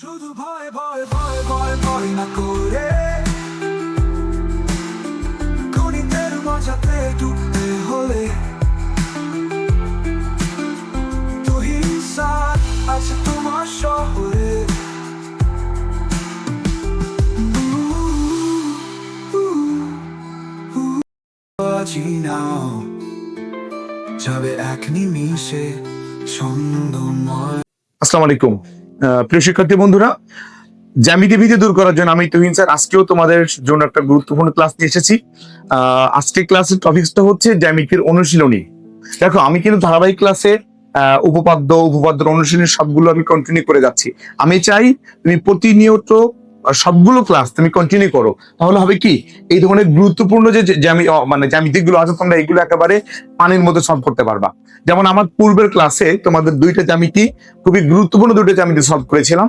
শুধু ভয় ভয় ভয় ভয় ভয় না করে। গণিতের মজাতে ডুবতে হলে আছে তোমার শহরে। এক নিমিষে ছন্দময়। আসসালামু আলাইকুম। প্রিয় শিক্ষার্থী বন্ধুরা, জ্যামিতি ভীতি দূর করার জন্য আমি তুহিন স্যার, আজকেও তোমাদের জন্য একটা গুরুত্বপূর্ণ ক্লাস নিয়ে এসেছি। আজকে ক্লাসের টপিকসটা হচ্ছে জ্যামিতির অনুশীলনী। দেখো, আমি কিন্তু ধারাবাহিক ক্লাসে উপপাদ্য উপপাদ্য, উপপাদ্যের অনুশীলনী সবগুলো আমি কন্টিনিউ করে যাচ্ছি। আমি চাই তুমি প্রতিনিয়ত সবগুলো ক্লাস তুমি কন্টিনিউ করো, তাহলে হবে কি? এই ধরনের গুরুত্বপূর্ণ যে জ্যামি মানে জ্যামিতিকগুলো আছে, তোমরা এগুলো একেবারে পানির মধ্যে সলভ করতে পারবা। যেমন আমার পূর্বের ক্লাসে তোমাদের দুইটা জ্যামিতি, খুবই গুরুত্বপূর্ণ দুটো জ্যামিতি সলভ করেছিলাম।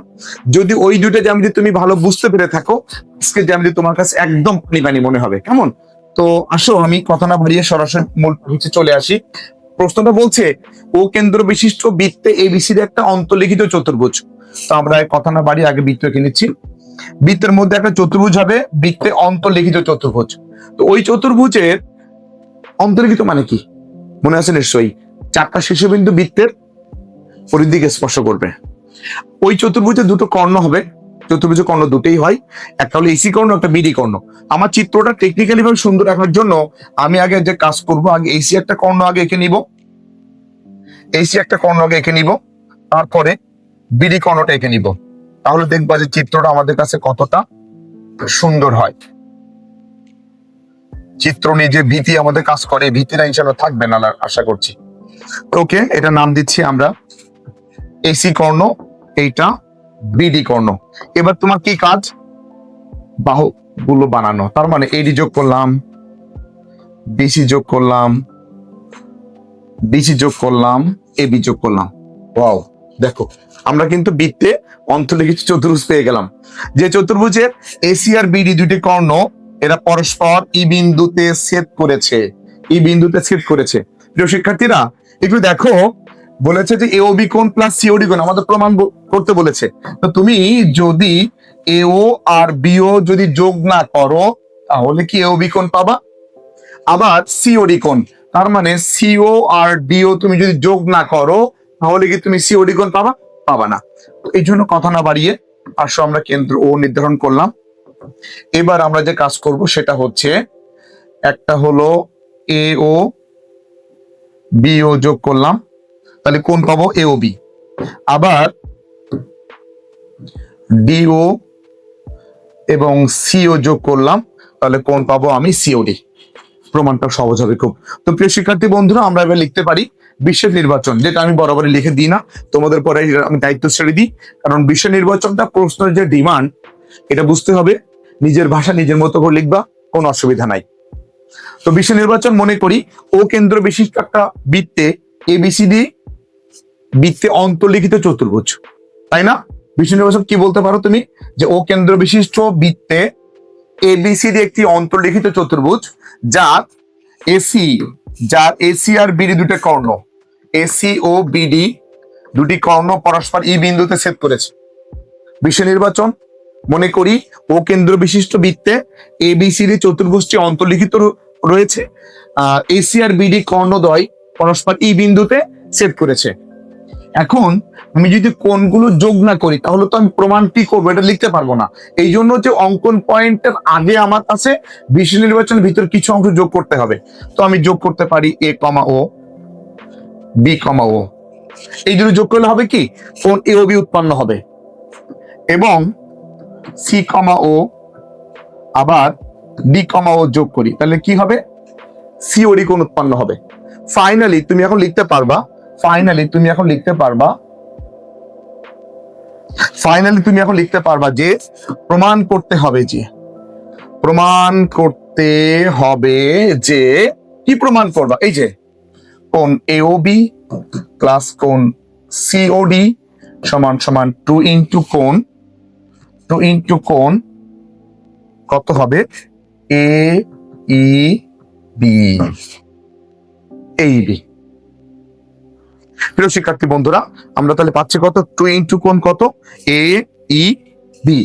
যদি ওই দুইটা জ্যামিতি তুমি ভালো বুঝতে পেরে থাকো আজকে জ্যামিতি তোমার কাছে একদম পানি পানি মনে হবে। কেমন? তো আসো, আমি কথা না বাড়িয়ে সরাসরি মূল নিচে চলে আসি। প্রশ্নটা বলছে, ও কেন্দ্র বিশিষ্ট বৃত্তে এবিসির একটা অন্তর্লিখিত চতুর্ভুজ। তো আমরা কথা না বাড়িয়ে আগে বৃত্ত এঁকে নিচ্ছি। বৃত্তের মধ্যে একটা চতুর্ভুজ হবে, বৃত্তে অন্তর্লিখিত চতুর্ভুজ। তো ওই চতুর্ভুজের অন্তর্লিখিত মানে কি? মনে আছে নিশ্চয়ই? চারটা শীর্ষবিন্দু বৃত্তের পরিধিকে স্পর্শ করবে। ওই চতুর্ভুজে দুটো কর্ণ হবে। চতুর্ভুজে কর্ণ দুটোই হয়। একটা হলো এসি কর্ণ, একটা বিডি কর্ণ। আমার চিত্রটা টেকনিক্যালি ভাবে সুন্দর রাখার জন্য আমি আগে যে কাজ করব, আগে এসি একটা কর্ণ আগে এঁকে নিব। এসি একটা কর্ণ আগে এঁকে নিব। তারপরে বিডি কর্ণটা এঁকে নিব। তাহলে দেখবা যে চিত্রটা আমাদের কাছে কতটা সুন্দর হয়। চিত্র নিয়ে যে ভীতি আমাদের কাজ করে ভীতিটা ইনশাল্লাহ থাকবে না আশা করছি। ওকে, এটা নাম দিচ্ছি আমরা এসি কর্ণ, এইটা বিডি কর্ণ। এবার তোমার কি কাজ? বাহু গুলো বানানো। তার মানে এডি যোগ করলাম বিসি যোগ করলাম বিসি যোগ করলাম এবি যোগ করলাম। দেখো। আমরা কিন্তু বৃত্তে অন্তর্লিখিত চতুর্ভুজ পেয়ে গেলাম। যে চতুর্ভুজের এসি আর বিডি দুটি কর্ণ, এরা পরস্পর ই বিন্দুতে ছেদ করেছে। ই বিন্দুতে ছেদ করেছে। প্রিয় শিক্ষার্থীরা, একটু দেখো, বলেছে যে এওবি কোণ প্লাস সিওডি কোণ, আমাদের প্রমাণ করতে বলেছে। তো তুমি যদি এও আর বিও যদি যোগ না করো, তাহলে কি এওবি কোণ পাবা? আবার সিওডি কোণ, তার মানে সিও আর ডিও তুমি যদি যোগ না করো, তাহলে কি তুমি সিওডি কোণ পাবা? পাবা না। তো এই জন্য কথা না বাড়িয়ে আসো, আমরা কেন্দ্র ও নির্ধারণ করলাম। এবার আমরা যে কাজ করব সেটা হচ্ছে, একটা হলো এ ও বি ও যোগ করলাম। তাহলে কোন পাবো? এ ও বি আবার ডিও এবং সিও যোগ করলাম। তাহলে কোন পাবো? আমি সিওডি প্রমাণটা সহজ হবে খুব। তো প্রিয় শিক্ষার্থী বন্ধুরা, আমরা এবার লিখতে পারি বিশ্বের নির্বাচন, যেটা আমি বরাবরই লিখে দিই না, তোমাদের পরে আমি দায়িত্ব ছেড়ে দিই। কারণ বিশ্ব নির্বাচনটা প্রশ্নের যে ডিমান্ড, এটা বুঝতে হবে, নিজের ভাষা নিজের মতো করে লিখবা, কোনো অসুবিধা নাই। তো বিশ্ব নির্বাচন মনে করি, ও কেন্দ্র বিশিষ্ট একটা বৃত্তে এবিসিডি বৃত্তে অন্তর্লিখিত চতুর্ভুজ। তাই না? বিশ্ব নির্বাচন কি বলতে পারো তুমি? যে ও কেন্দ্র বিশিষ্ট বৃত্তে এবিসিডি একটি অন্তর্লিখিত চতুর্ভুজ, যার এসি যার এসি আর বিডি দুটো কর্ণ। এসি ও বিডি দুটি কর্ণ পরস্পর ই বিন্দুতে ছেদ করেছে। বিশ্ব নির্বাচন, মনে করি, ও কেন্দ্র বিশিষ্ট বৃত্তে এবিসিডি চতুর্ভুজটি অন্তর্লিখিত রয়েছে। এসি আর বিডি কর্ণদ্বয় পরস্পর ই বিন্দুতে ছেদ করেছে। এখন আমি যদি কোনগুলো যোগ না করি, তাহলে তো আমি প্রমাণ কি করব, এটা লিখতে পারব না। এই জন্য যে অঙ্কন পয়েন্টের আগে আমার কাছে বিশ্ব নির্বাচনের ভিতর কিছু অংশ যোগ করতে হবে। তো আমি যোগ করতে পারি এ কমা ও বি কমা ও এই দুটো যোগ করলে হবে কি? কোন এ ও বি উৎপন্ন হবে। এবং সি কমা ও আবার ডি কমা ও যোগ করি। তাহলে কি হবে? সিওডি কোন উৎপন্ন হবে। ফাইনালি তুমি এখন লিখতে পারবা। ফাইনালি তুমি এখন লিখতে পারবা। ফাইনালি তুমি এখন লিখতে পারবা যে প্রমাণ করতে হবে যে, প্রমাণ করতে হবে যে, কি প্রমাণ করবা? এই যে কোন এওবি প্লাস কোন সিওডি সমান সমান টু ইন্টু কোন টু ইন্টু কোন কত হবে? এ ই বি এই বি প্রিয় শিক্ষার্থী বন্ধুরা, আমরা তাহলে পাচ্ছি কত? টু ইন্টু কোন কত? এ ই বি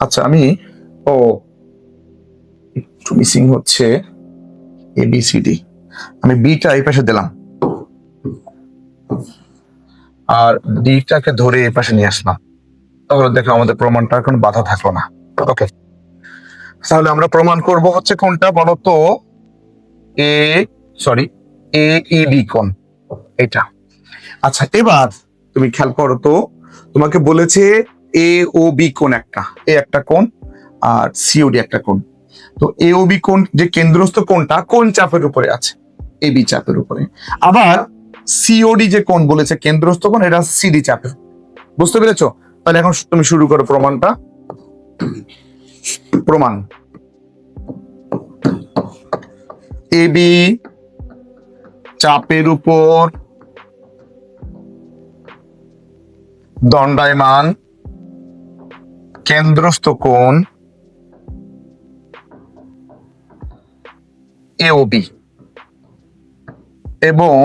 আচ্ছা আমি, ও, একটু মিসিং হচ্ছে এ বি সি ডি আমি বিটা এই পাশে দিলাম। আর ডিটাকে ধরে এই পাশে নিয়ে আসলাম। তাহলে দেখো আমাদের প্রমাণটা এখন বাধা থাকল না। ওকে। তাহলে আমরা প্রমাণ করব হচ্ছে কোনটা, বলো তো? এ সরি এ, ই বি কোণ এটা আচ্ছা এবার তুমি খেয়াল করো তো, তোমাকে বলেছে এ, ও, বি কোণ একটা। এ একটা কোন, আর সিওডি একটা কোন। তো এ, ও, বি কোন যে কেন্দ্রস্থ কোনটা, কোন চাপের উপরে আছে? এ বি চাপের উপরে। আবার সিওডি যে কোণ বলেছে কেন্দ্রস্থ কোণ, এটা সিডি চাপের। বুঝতে পেরেছ? তাহলে এখন তুমি শুরু করো প্রমাণটা। প্রমাণ। এ বি চাপের উপর দণ্ডায়মান কেন্দ্রস্থ কোণ এওবি এবং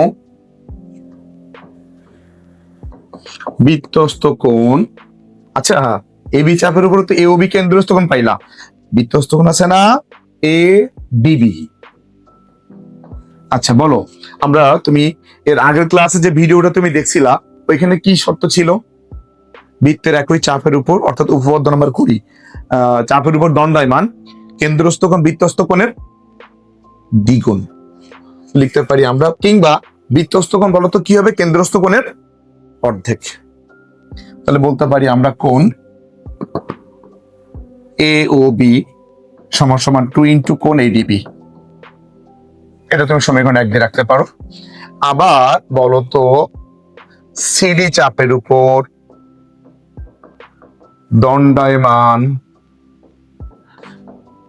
বৃত্তস্থ কোণ। আচ্ছা এবি চাপের উপর তো এওবি কেন্দ্রস্থ কোণ পাইলা। বৃত্তস্থ কোণ আছে না? এ ডিবি আচ্ছা বলো। আমরা তুমি এর আগের ক্লাসে যে ভিডিওটা তুমি দেখছিলা, ওইখানে কি শর্ত ছিল? বৃত্তের একই চাপের উপর, অর্থাৎ উপপাদ্য নাম্বার কুড়ি। চাপের উপর দণ্ডায়মান, কেন্দ্রস্থ কোণ বৃত্তস্থ কোণের দ্বিগুণ। লিখতে পারি আমরা, কিংবা বৃত্তস্থ কোণ বলতো কি হবে? কেন্দ্রস্থ কোণের অর্ধেক। তাহলে বলতে পারি আমরা কোন এ ও বি সমান সমান টু ইন্টু কোণ এডিবি এটা তুমি সমীকরণ এক দিয়ে রাখতে পারো। আবার বলতো সিডি চাপের উপর দণ্ডায়মান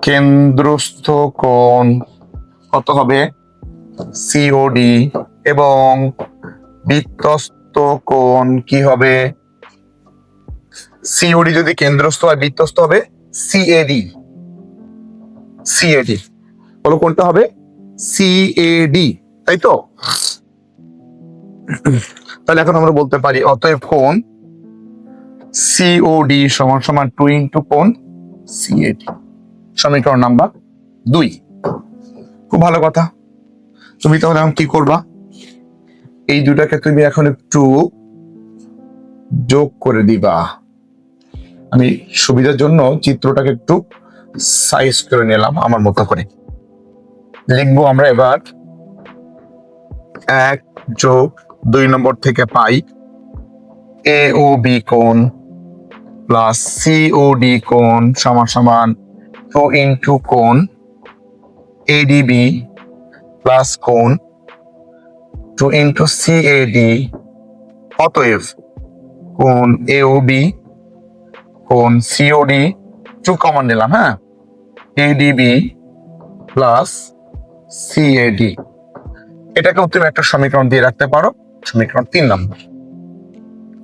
কেন্দ্রস্থ কোণ কত হবে? সিওডি এবং বৃত্তস্থ কোণ কি হবে? সিওডি যদি কেন্দ্রস্থ হয় বৃত্তস্থ হবে সিএডি সিএডি বলো কোনটা হবে? সিএডি তাই তো? তাহলে এখন আমরা বলতে পারি, অতএব কোণ সিওডি সমান সমান টু ইন্টু কোণ সিএডি সমীকরণ নাম্বার দুই। খুব ভালো কথা। তুমি তাহলে এখন কি করবা? এই দুটাকে তুমি এখন একটু যোগ করে দিবা। আমি সুবিধার জন্য চিত্রটাকে একটু সাইজ করে নিলাম আমার মতো করে। লিখব আমরা এবার এক যোগ দুই নম্বর থেকে পাই এ ও বি কোণ প্লাস সি ও ডি কোণ সমান সমান টু ইন্টু কোণ এডিবি প্লাস কোণ two into C A D অতএব কোণ এ ও বি কোণ সিওডি টু কমন নিলাম হ্যাঁ? এডিবি প্লাস সিএডি এটাকেও তুমি একটা সমীকরণ দিয়ে রাখতে পারো, সমীকরণ তিন নম্বর।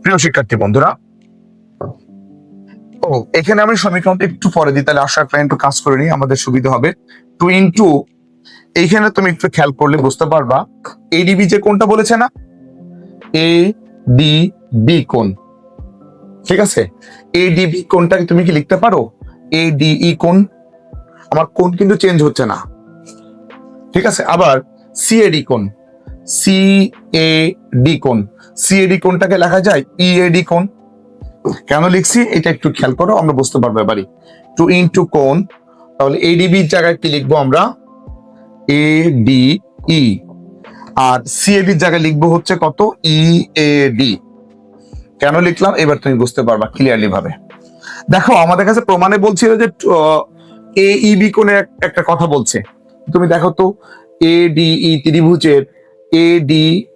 প্রিয় শিক্ষার্থী বন্ধুরা, ও, এখানে আমি সমীকরণটা একটু পরে দিই, তাহলে আশা করি একটু কাজ করে নিই, আমাদের সুবিধা হবে। টু ইন্টু এইখানে তুমি একটু খেয়াল করলে বুঝতে পারবা এডিবি যে কোনটা বলেছে না? এ ডি বি কোন ঠিক আছে? এ এডিবি কোনটাকে তুমি কি লিখতে পারো? এ ডিই কোন আমার কোন কিন্তু চেঞ্জ হচ্ছে না। ঠিক আছে? আবার সিএডি কোন সি এ ডি কোন সিএডি কোনটাকে লেখা যায় ই এ ইএডি কোন কেন লিখছি? এটা একটু খেয়াল করো, আমরা বুঝতে পারব এবারই টু ইন টু কোন তাহলে এডিবির জায়গায় কি লিখব আমরা? এ ডি ই আর সিএডির জায়গায় লিখব হচ্ছে কত? ই এ ডি কেন লিখলাম? এবার তুমি বুঝতে পারবা ক্লিয়ারলি ভাবে। দেখো, আমাদের কাছে প্রমাণে বলছিল যে এ ইবি কোণে এক- একটা কথা বলছে। তুমি দেখো তো এ ডি ই ত্রিভুজের এ ডি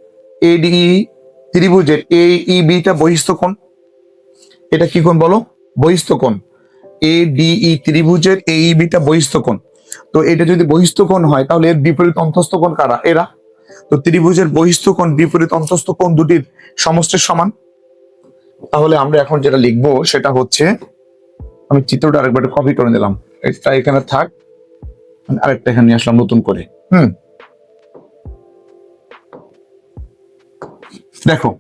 এ ডি ত্রিভুজের এ ই বিটা বহিস্থ কোণ। এটা কি কোণ বলো? বহিস্থ কোণ। এ ডি ই ত্রিভুজের এ ই বিটা বহিস্থ কোণ। তো এটা যদি বহিস্থ কোণ হয়, তাহলে এর বিপরীত অন্তস্থ কোণ কারা? এরা। তো ত্রিভুজের বহিস্থ কোণ বিপরীত অন্তস্থ কোণ দুটির সমষ্টির সমান। তাহলে আমরা এখন যেটা লিখব, সেটা হচ্ছে, আমি চিত্রটা আরেকবার কপি করে নিলাম। এটা এখানে থাক। আমি আরেকটা এখানে নিয়ে আসলাম নতুন করে। হুম। দেখো।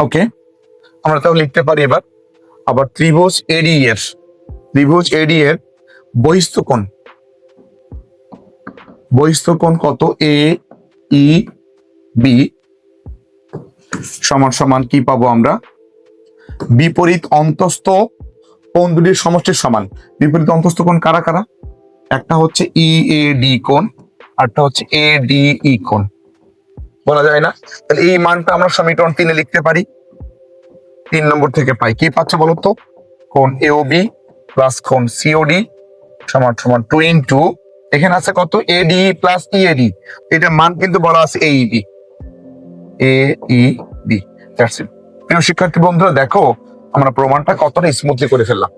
ওকে। আমরা তাও লিখতে পারি এবার। আবার ত্রিভুজ এডি এর, ত্রিভুজ এডি এর বহিস্থ কোণ। বহিস্থ কোণ কত? এ, ই, বি সমান সমান কি পাবো আমরা? বিপরীত অন্তস্থ কোণ দুটির সমষ্টির সমান। বিপরীত অন্তস্থ কোণ কারা কারা? একটা হচ্ছে ই, এ, ডি কোণ আরটা হচ্ছে এ, ডি, ই কোণ। বলা যায় না? তাহলে এই মানটা আমরা সমীকরণ তিনে লিখতে পারি। তিন নম্বর থেকে পাই। কি পাচ্ছে বলো তো কোণ এও বি প্লাস কোণ সিওডি সমান সমান টু ইন টু এখানে আছে কত? এডি প্লাস ইএডি এটা মান কিন্তু বলা আছে AB A E B that's it প্রিয় শিক্ষার্থী বন্ধুরা, দেখো, আমরা প্রমাণটা কতটা স্মুথলি করে ফেললাম।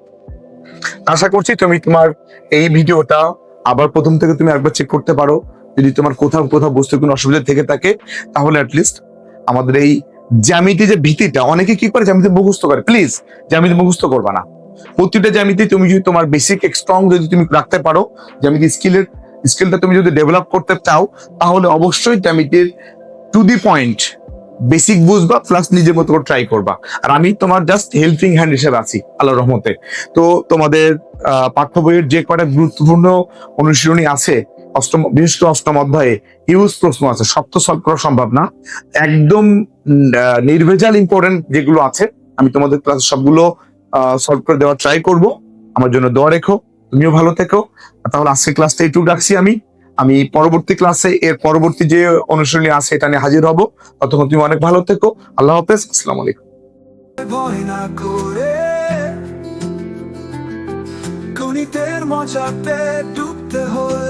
আশা করছি তুমি তোমার এই ভিডিওটা আবার প্রথম থেকে তুমি একবার চেক করতে পারো। যদি তোমার কোথাও কোথাও বুঝতে কোনো অসুবিধা থেকে থাকে, তাহলে অ্যাটলিস্ট আমাদের এই জ্যামিতি যে ভীতিটা, অনেকে কি করে? জ্যামিতি মুখস্থ করে। প্লিজ জ্যামিতি মুখস্থ করবা না। প্রতিটা জ্যামিতি তুমি যদি তোমার বেসিক স্ট্রং যদি তুমি রাখতে পারো, জ্যামিতি স্কিলের স্কিলটা তুমি যদি ডেভেলপ করতে চাও, তাহলে অবশ্যই জ্যামিতির টু দি পয়েন্ট বেসিক বুঝবা প্লাস নিজের মতো করে ট্রাই করবা। আর আমি তোমার জাস্ট হেল্পিং হ্যান্ড হিসেবে আছি, আল্লাহ রহমতে। তো তোমাদের পাঠ্য বইয়ের যে কয়টা গুরুত্বপূর্ণ অনুশীলনী আছে অষ্টম বিশিষ্ট অষ্টম অধ্যায়ে হিউজ প্রশ্ন আছে। সব তো করা সম্ভব না। একদম নির্ভেজাল ইম্পর্টেন্ট যেগুলো আছে, আমি তোমাদের ক্লাস সবগুলো সলভ করে দেওয়ার ট্রাই করব। আমার জন্য দোয়া রেখো, তুমিও ভালো থেকো। তাহলে আজকের ক্লাসটা একটু রাখছি আমি। আমি পরবর্তী ক্লাসে এর পরবর্তী যে অনুশীলনী আছে, এটা নিয়ে হাজির হব। ততক্ষণ তুমি অনেক ভালো থেকো। আল্লাহ হাফেজ, আসসালামু আলাইকুম। ভয় না করে গণিতের মজাতে ডুবতে হলে